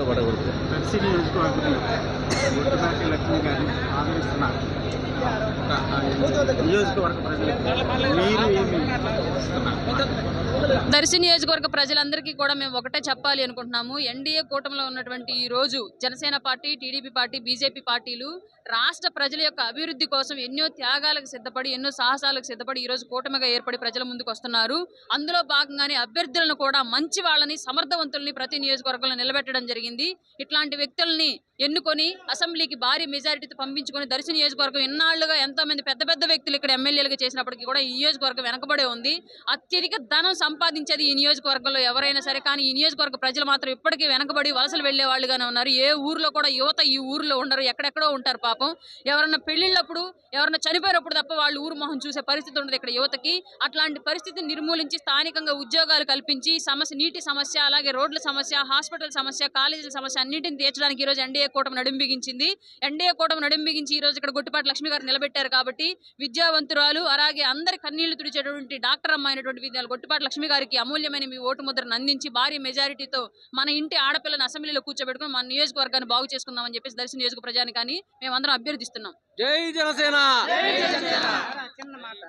పడకూడదు. దర్శి నియోజకవర్గంలో లక్ష్మి గారిని ఆదరిస్తున్నారు. నియోజకవర్గ ప్రజలకు మీరు ఏమి ఇస్తున్నారు? దర్శి నియోజకవర్గ ప్రజలందరికీ కూడా మేము ఒకటే చెప్పాలి అనుకుంటున్నాము. ఎన్డీఏ కూటమిలో ఉన్నటువంటి ఈ రోజు Janasena party TDP party BJP పార్టీలు రాష్ట్ర ప్రజల యొక్క అభివృద్ధి కోసం ఎన్నో త్యాగాలకు సిద్ధపడి ఎన్నో సాహసాలకు సిద్ధపడి ఈ రోజు కూటమిగా ఏర్పడి ప్రజల ముందుకు వస్తున్నారు. అందులో భాగంగానే అభ్యర్థులను కూడా మంచి వాళ్ళని సమర్థవంతుల్ని ప్రతి నియోజకవర్గంలో నిలబెట్టడం జరిగింది. ఇట్లాంటి వ్యక్తుల్ని ఎన్నుకొని అసెంబ్లీకి భారీ మెజారిటీతో పంపించుకొని దర్శి నియోజకవర్గం ఎన్నాళ్ళుగా ఎంతో మంది పెద్ద పెద్ద వ్యక్తులు ఇక్కడ ఎమ్మెల్యేలుగా చేసినప్పటికీ కూడా ఈ నియోజకవర్గం వెనకబడే ఉంది. అత్యధిక ధనం సంపాదించేది ఈ నియోజకవర్గంలో ఎవరైనా సరే కానీ ఈ నియోజకవర్గ ప్రజలు మాత్రం ఇప్పటికీ వెనకబడి వలసలు వెళ్ళే వాళ్ళుగానే ఉన్నారు. ఏ ఊర్లో కూడా యువత ఈ ఊర్లో ఉండరు ఎక్కడెక్కడో ఉంటారు పాపం. ఎవరన్నా పెళ్ళిళ్ళప్పుడు ఎవరన్నా చనిపోయినప్పుడు తప్ప వాళ్ళు ఊరు మొహం చూసే పరిస్థితి ఉండదు ఇక్కడ యువతకి. అట్లాంటి పరిస్థితిని నిర్మూలించి స్థానికంగా ఉద్యోగాలు కల్పించి సమస్య నీటి సమస్య అలాగే రోడ్ల సమస్య హాస్పిటల్ సమస్య కాలేజీల సమస్య అన్నింటిని తీర్చడానికి ఈ రోజు ఎన్డీఏ కూటమి నడుంబిగించింది. ఎన్డీఏ కూటమి నడుంబిగించి ఈ రోజు ఇక్కడ గుట్టిపాటి లక్ష్మి గారు నిలబెట్టారు కాబట్టి విద్యావంతురాలు అలాగే అందరి కన్నీళ్ళు తుడిచేటువంటి డాక్టర్ అమ్మ అయినటువంటి విద్యాలు గొట్టిపాటి లక్ష్మి గారికి అమూల్యమైన మీ ఓటు ముద్రను అందించి భారీ మెజారిటీతో మన ఇంటి ఆడపిల్లని అసెంబ్లీలో కూర్చోబెట్టుకుని మన నియోజకవర్గాన్ని బాగు చేసుకుందామని చెప్పేసి దర్శన నియోజక ప్రజాని కానీ మేమందరం అభ్యర్థిస్తున్నాం. జై జనసేన! చిన్న మాట.